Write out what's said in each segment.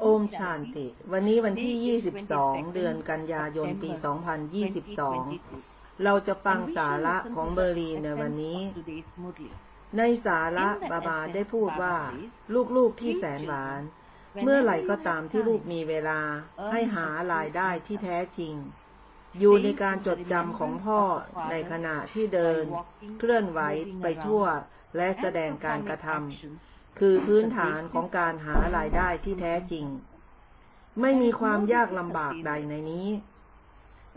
โอมชานติ วันนี้วันที่ 22 เดือนกันยายน ปี 2022 เราจะฟังสาระของเบอรีในวันนี้ ในสาระบาบาได้พูดว่า ลูกๆที่แสนหวาน เมื่อไหร่ก็ตามที่ลูกมีเวลา ให้หารายได้ที่แท้จริง อยู่ในการจดจำของพ่อในขณะที่เดิน เคลื่อนไหวไปทั่ว และแสดงการกระทำคือพื้นฐานของการหารายได้ที่แท้จริง ไม่มีความยากลำบากใดในนี้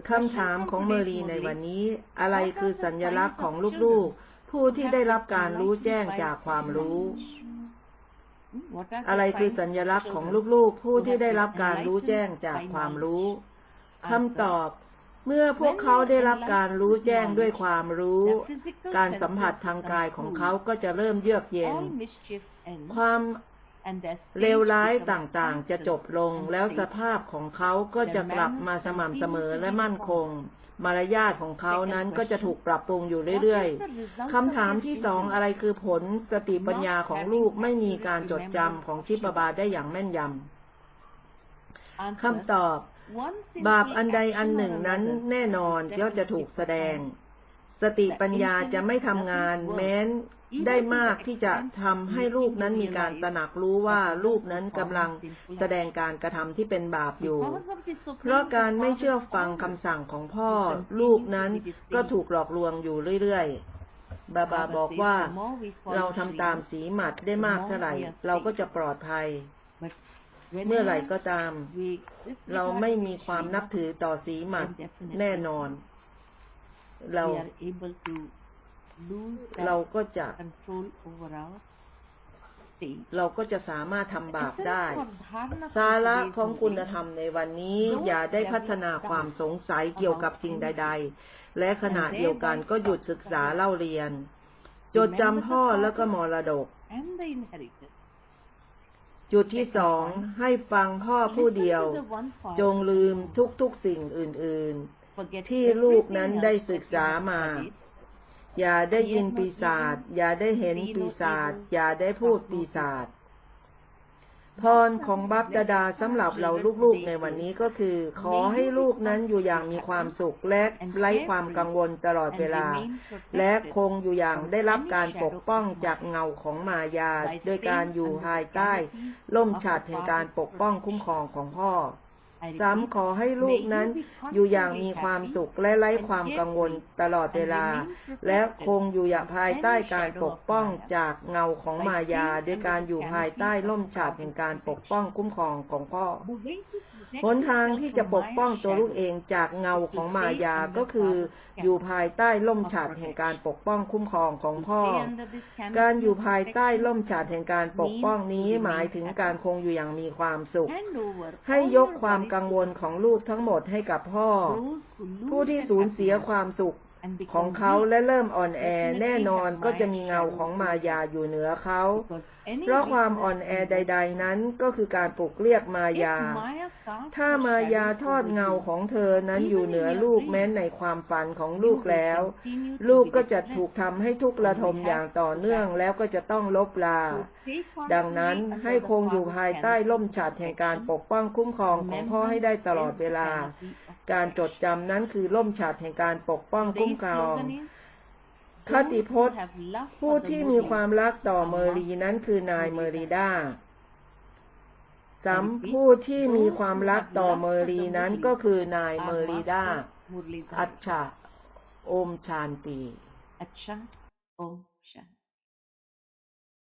คำถามของเมอรีในวันนี้ อะไรคือสัญญลักษณ์ของลูกๆ ผู้ที่ได้รับการรู้แจ้งจากความรู้ อะไรคือสัญญลักษณ์ของลูกๆ ผู้ที่ได้รับการรู้แจ้งจากความรู้คำตอบ เมื่อพวกเขาได้รับการรู้แจ้งด้วยความรู้ การสัมผัสทางกายของเขาก็จะเริ่มเยือกเย็น ความเลวร้ายต่างๆ จะจบลงแล้วสภาพของเขาก็จะกลับมาสม่ำเสมอและมั่นคง มารยาทของเขานั้นก็จะถูกปรับปรุงอยู่เรื่อยๆคำถามที่สองอะไรคือผลสติปัญญาของลูกไม่มีการจดจำของชิปบาได้อย่างแม่นยำคำตอบ บาปอันใดอันหนึ่งนั้นแน่นอนย่อมจะถูกแสดง สติปัญญาจะไม่ทำงาน แม้นได้มากที่จะทำให้ลูกนั้นมีการตระหนักรู้ว่าลูกนั้นกำลังแสดงการกระทำที่เป็นบาปอยู่ เพราะการไม่เชื่อฟังคำสั่งของพ่อ ลูกนั้นก็ถูกหลอกลวงอยู่เรื่อยๆ บาบาบอกว่า เราทำตามสีหมัดได้มากเท่าไหร่ เราก็จะปลอดภัย เมื่อไหร่ก็ตาม เราไม่มีความนับถือต่อสีหมัดแน่นอน เราเราก็จะเราก็จะสามารถทำบาปได้ สาระของคุณธรรมในวันนี้ อย่าได้พัฒนาความสงสัยเกี่ยวกับสิ่งใด ๆ และขณะเดียวกันก็หยุดศึกษาเล่าเรียน จดจำพ่อแล้วก็มรดก จุดที่สองให้ฟังพ่อผู้เดียว จงลืมทุกๆสิ่งอื่น ๆ ที่ลูกนั้นได้ศึกษามา อย่าได้ยินปีศาจอย่าได้เห็นปีศาจอย่าได้พูดปีศาจ พรของบัพดาดาสำหรับเราลูกๆในวันนี้ก็คือ ขอให้ลูกนั้นอยู่อย่างมีความสุขและไร้ความกังวลตลอดเวลา และคงอยู่อย่างได้รับการปกป้องจากเงาของมายา โดยการอยู่ภายใต้ล่มฉัดแห่งการปกป้องคุ้มครองของพ่อ ซ้ำขอให้ลูกนั้นอยู่อย่างมีความสุขและไร้ความกังวลตลอดเวลา และคงอยู่อย่างภายใต้การปกป้องจากเงาของมายาด้วยการอยู่ภายใต้ล่มฉาดแห่งการปกป้องคุ้มครองของพ่อหนทางที่จะปกป้องตัวลูกเองจากเงาของมายาก็คืออยู่ภายใต้ล่มฉาดแห่งการปกป้องคุ้มครองของพ่อ การอยู่ภายใต้ล่มฉาดแห่งการปกป้องนี้หมายถึงการคงอยู่อย่างมีความสุข ให้ยกความกังวลของลูกทั้งหมดให้กับพ่อ ผู้ที่สูญเสียความสุข ของเขาและเริ่มอ่อนแอแน่นอนก็จะมีเงาของมายาอยู่เหนือเขาเพราะความอ่อนแอใด ๆ นั้นก็คือการปลุกเรียกมายา ถ้ามายาทอดเงาของเธอนั้นอยู่เหนือลูกแม้ในความฝันของลูกแล้ว ลูกก็จะถูกทำให้ทุกข์ระทมอย่างต่อเนื่องแล้วก็จะต้องลบลา ดังนั้นให้คงอยู่ภายใต้ล่มฉัดแห่งการปกป้องคุ้มครองของพ่อให้ได้ตลอดเวลา การจดจำนั้นคือล่มฉัดแห่งการปกป้องคุ้มกล่าวคติพจน์ผู้ที่มีความรักต่อเมรีนั้นคือนายเมริดาสัมผู้ที่มีความรักต่อเมรีนั้นก็คือนายเมริดาอัชฉะโอมชานตีอัชฉะโอมชาน